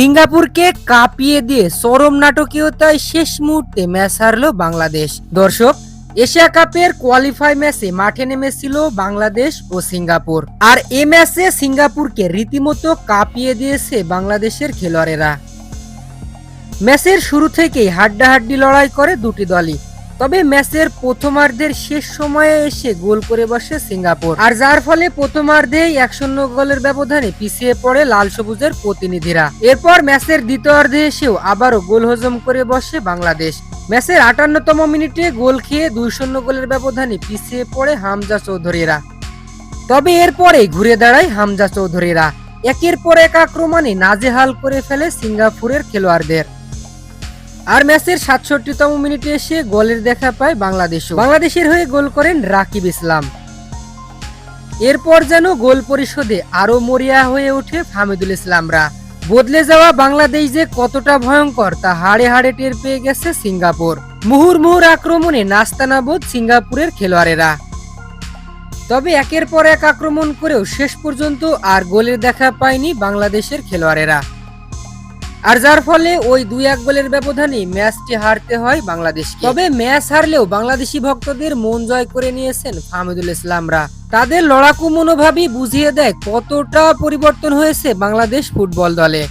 সিঙ্গাপুরকে কাঁপিয়ে দিয়ে চরম নাটকীয়তায় শেষ মুহূর্তে ম্যাচ হারল বাংলাদেশ। দর্শক, এশিয়া কাপের কোয়ালিফাই ম্যাচে মাঠে নেমেছিল বাংলাদেশ ও সিঙ্গাপুর। আর এ ম্যাচে সিঙ্গাপুরকে রীতিমতো কাঁপিয়ে দিয়েছে বাংলাদেশের খেলোয়াড়েরা। ম্যাচের শুরু থেকেই হাড্ডাহাড্ডি লড়াই করে দুটি দলই। তবে ম্যাচের প্রথমার্ধের শেষ সময়ে এসে গোল করে বসে সিঙ্গাপুর। আর যার ফলে প্রথমার্ধে এক শূন্য গোলের ব্যবধানে পিছিয়ে পড়ে লাল সবুজের প্রতিনিধিরা। এরপর ম্যাচের দ্বিতীয়ার্ধে এসেও আবারও গোল হজম করে বসে বাংলাদেশ। ম্যাচের আটান্নতম মিনিটে গোল খেয়ে দুই শূন্য গোলের ব্যবধানে পিছিয়ে পড়ে হামজা চৌধুরীরা। তবে এরপরে ঘুরে দাঁড়ায় হামজা চৌধুরীরা। একের পর এক আক্রমণে নাজেহাল করে ফেলে সিঙ্গাপুরের খেলোয়াড়দের। আর ম্যাচের সাতষট্টিতম মিনিটে এসে গোলের দেখা পায় বাংলাদেশ বাংলাদেশের হয়ে গোল করেন রাকিব ইসলাম। এরপর যেন গোল পরিশোধে আরও মরিয়া হয়ে ওঠে ফামিদুল ইসলামরা। বদলে যাওয়া বাংলাদেশ যে কতটা ভয়ঙ্কর তা হাড়ে হাড়ে টের পেয়ে গেছে সিঙ্গাপুর। মুহুর মুহুর আক্রমণে নাস্তানাবোধ সিঙ্গাপুরের খেলোয়াড়েরা। তবে একের পর এক আক্রমণ করেও শেষ পর্যন্ত আর গোলের দেখা পায়নি বাংলাদেশের খেলোয়াড়েরা। আর যার ফলে ওই দুই এক গোলের ব্যবধানে ম্যাচটি হারতে হয় বাংলাদেশ তবে ম্যাচ হারলেও বাংলাদেশি ভক্তদের মন জয় করে নিয়েছেন ফাহমিদুল ইসলামরা। তাদের লড়াকু মনোভাবই বুঝিয়ে দেয় কতটা পরিবর্তন হয়েছে বাংলাদেশ ফুটবল দলে।